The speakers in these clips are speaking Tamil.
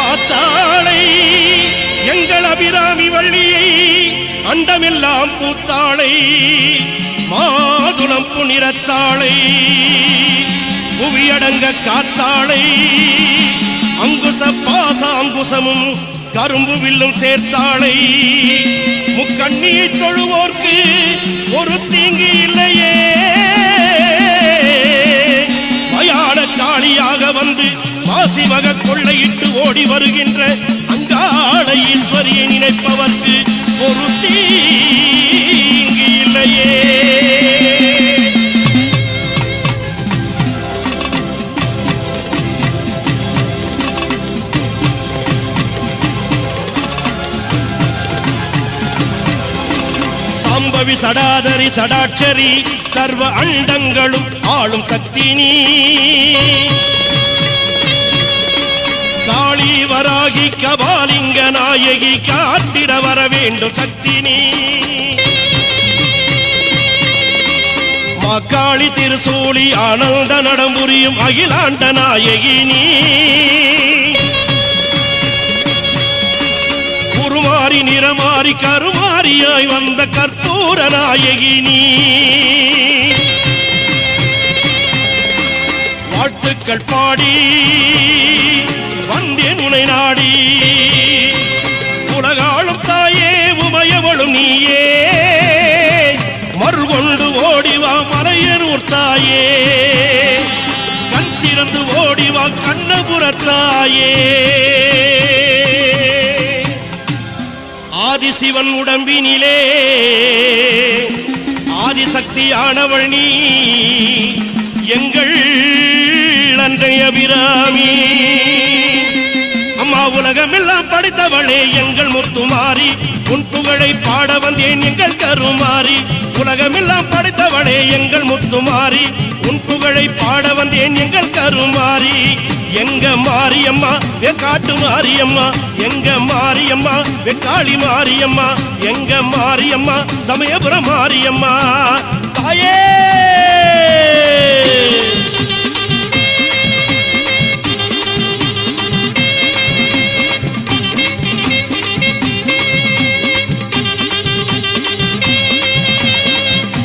ஆத்தாளை எங்கள் அபிராமி வள்ளியை அண்டமெல்லாம் பூத்தாளை மாதுளம் புனிரத்தாளை புவியடங்க காத்தாளை அங்குச பாச அங்குசமும் கரும்பு வில்லும் சேர்த்தாளை. முக்கண்ணியை தொழுவோர்க்கு ஒரு தீங்கு இல்லையே. மயான காளியாக வந்து சிவக கொள்ளையிட்டு ஓடி வருகின்ற அங்காள ஈஸ்வரியை நினைப்பவர்க்கு ஒரு தீங்கு இல்லையே. சாம்பவி சடாதரி சடாட்சரி சர்வ அண்டங்களும் ஆளும் சக்தி நீ. வராகி கபாலிங்க நாயகி காட்டிட வர வேண்டும் சக்தி நீ. மாக்காளி திருசூலி ஆனந்த நடம்புரியும் அகிலாண்ட நாயகி நீ. குருமாறி நிறமாறி கருமாறியாய் வந்த கற்பூர நாயகி நீ. வாழ்த்துக்கள் பாடி. தாயே. கண் திறந்து ஓடிவா கண்ணபுரத்தாயே. ஆதிசிவன் உடம்பினிலே ஆதிசக்தியானவள் நீ எங்கள் அன்றைய அபிராமி. அம்மா உலகமெல்லாம் படித்தவளே எங்கள் முத்துமாறி உன் புகழை பாட வந்தேன் எங்கள் கருமாறி உலகமெல்லாம் படித்தவளே எங்கள் முத்துமாரி உன் புகழை பாட வந்தேன் எங்கள் கருமாறி. எங்க மாரியம்மா வெ காட்டு மாரியம்மா. எங்க மாரியம்மா வெக்காளி மாரியம்மா. எங்க மாரியம்மா சமயபுரம் மாரியம்மா. தாயே!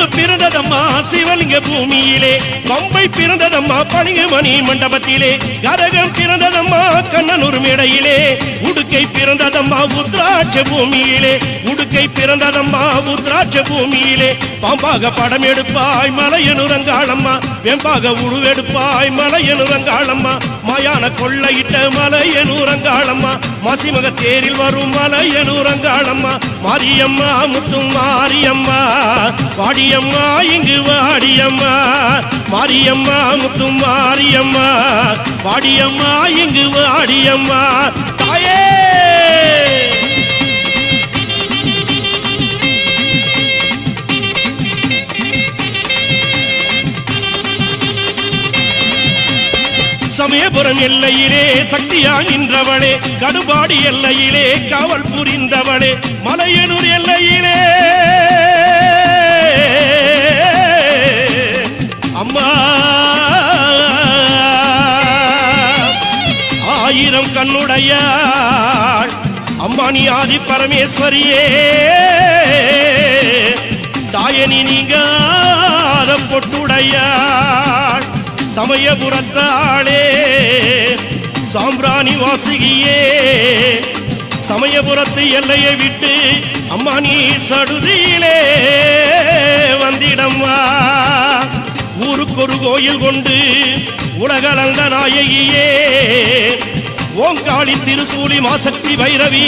சிலம்பு பிறந்ததம்மா சிவலிங்க பூமியிலே. பம்பை பிறந்ததம்மா பளிங்கு மணி மண்டபத்திலே. கரகம் பிறந்ததம்மா கண்ணனூர் மேடையிலே. உடுக்கை பிறந்ததம்மா உத்ராட்ச பூமியிலே. உடுக்கை பிறந்ததம்மா உத்ராட்ச பூமியிலே. பாம்பாக படம் எடுப்பாய் மலையனுரங்காளம்மா. வெம்பாக உருவெடுப்பாய் மலையனுரங்காளம்மா. மயான கொள்ளையிட்ட மலையனூரங்காளம்மா. மாசிமக தேரில் வரும் மலையனூரங்காளம்மா மாரியம்மா முத்தும் மாரியம்மா வாடியம்மா இங்கு வாடியம்மா மாரியம்மா முத்தும் மாரியம்மா வாடியம்மா இங்கு வாடியம்மா. தாயே! சமயபுரம் எல்லையிலே சக்தியா நின்றவளே கடுபாடி எல்லையிலே காவல் புரிந்தவளே மலையனூர் எல்லையிலே. அம்மா! ஆயிரம் கண்ணுடைய அம்மானி ஆதி பரமேஸ்வரியே தாயனி நீங்காத பொட்டுடையாள். சமயபுரத்தாளே சாம்பிராணி வாசுகியே. சமயபுரத்து எல்லையை விட்டு அம்மா நீ சடுதியிலே வந்திடம்மா வா. ஊருக்கொரு கோயில் கொண்டு உலகளந்த நாயகியே. ஓங்காளி திருசூலி மாசக்தி பைரவி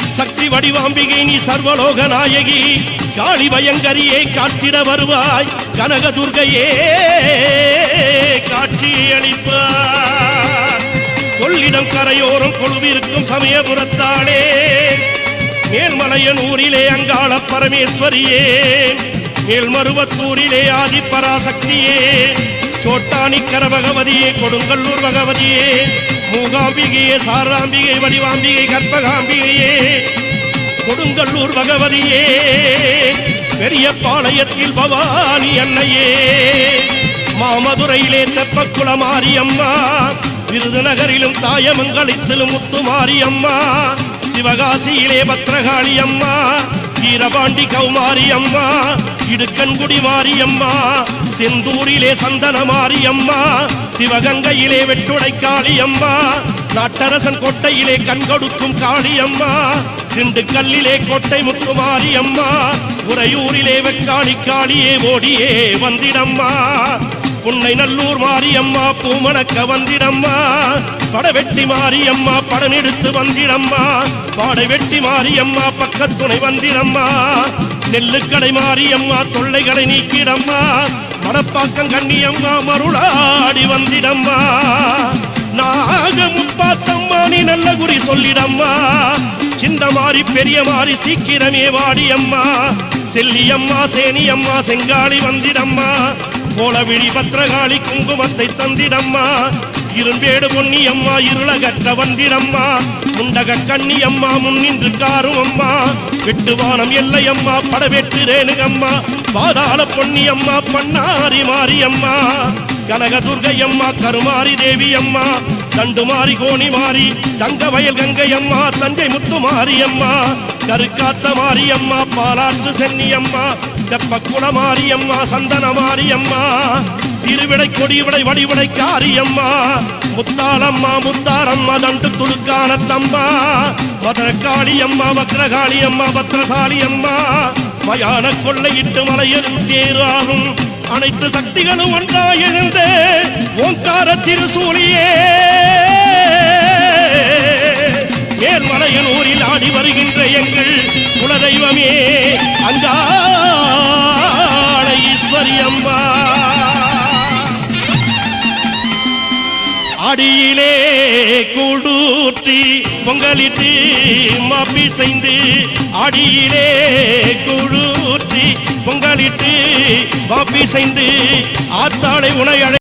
சக்தி வடிவாம்பிகை நீ சர்வலோக நாயகி. காளி பயங்கரியே காட்டிட வருவாய். கனகதுர்கையே காட்சி அளிப்பார். கொள்ளிடம் கரையோரம் கொழுவிருக்கும் சமயபுரத்தாளே மேல்மலையனூரிலே அங்காள பரமேஸ்வரியே. மேல்மருவத்தூரிலே ஆதிப்பராசக்தியே சோட்டானிக்கர பகவதியே கொடுங்கல்லூர் பகவதியே. மூகாம்பிகையே சாராம்பிகை வடிவாம்பிகை கற்பகாம்பிகையே. கொடுங்கல்லூர் பகவதியே பெரிய பாளையத்தில் பவானி அன்னையே. மாமதுரையிலே தெப்பக்குள மாரியம்மா விருதுநகரிலும் தாயமங்கலத்திலும் முத்து மாரியம்மா சிவகாசியிலே பத்ரகாளி அம்மா வீரபாண்டி கௌமாரி அம்மா இடுக்கன்குடி மாரியம்மா செந்தூரிலே சந்தன மாரியம்மா சிவகங்கையிலே வெட்டுடைக்காளி அம்மா நாட்டரசன் கோட்டையிலே கண்கொடுக்கும் காளியம்மா திண்டுக்கல்லிலே கோட்டை முத்துமாரி அம்மா உறையூரிலே வெக்காளி காளியே ஓடியே வந்திடம்மா. உன்னை நல்லூர் மாரியம்மா பூமணக்க வந்திடம்மா படவெட்டி மாரியம்மா படம் எடுத்து வந்திடம்மா பாடை வெட்டி மாரியம்மா பக்கத்துணை வந்திடம்மா. நெல்லுக்கடை மாரியம்மா தொல்லைகளை நீக்கிடம்மா மணப்பாக்கம் கண்ணியம்மா மருளாடி வந்திடம்மா. சொல்லிடம்மா. சின்ன மாறி பெரிய மாறி சீக்கிரமே வாடியம்மா. செல்லியம்மா சேனியம்மா செங்காளி வந்திடம்மா. கோலவிழி பத்திரகாளி குங்குமத்தை தந்திடம்மா. இரும்பேடு பொன்னியம்மா இருளகற்ற வந்திடம்மா. முண்டக கண்ணியம்மா முன்னின்று காரும் அம்மா வெட்டுவானம் எல்லையம்மா படவெட்டு ரேணுகம்மா. பாதாள பொன்னியம்மா பண்ணாரி மாரியம்மா. கனகதுர்கை அம்மா கருமாரி தேவி அம்மா தண்டுமாரி கோணி மாறி தங்க வயல் கங்கை அம்மா தஞ்சை முத்து அம்மா கருக்காத்த மாரியம்மா பாலாற்று சென்னியம்மா தெப்பக்குள மாரியம்மா சந்தன மாரியம்மா திருவிடை கொடிவிடை வடிவிடை காரியம்மா முத்தாளம்மா முத்தாரம்மா தண்டு துடுக்கான தம்மா மதுரக்காளியம்மா வக்ரகாளியம்மா பத்ரசாலியம்மா மயான கொள்ளையிட்டு மலையில் தேராகும் அனைத்து சக்திகளும் ஒன்றாக எழுந்து ஓங்கார திருசூலியே மேல்மலையன் ஊரில் ஆடி வருகின்ற எங்கள் குலதெய்வமே. அஞ்சா அடியிலே கூடூற்றி பொங்கலிட்டு மாப்பி அடியிலே கூடூற்றி பொங்கலிட்டு மாப்பி ஆத்தாளை உணை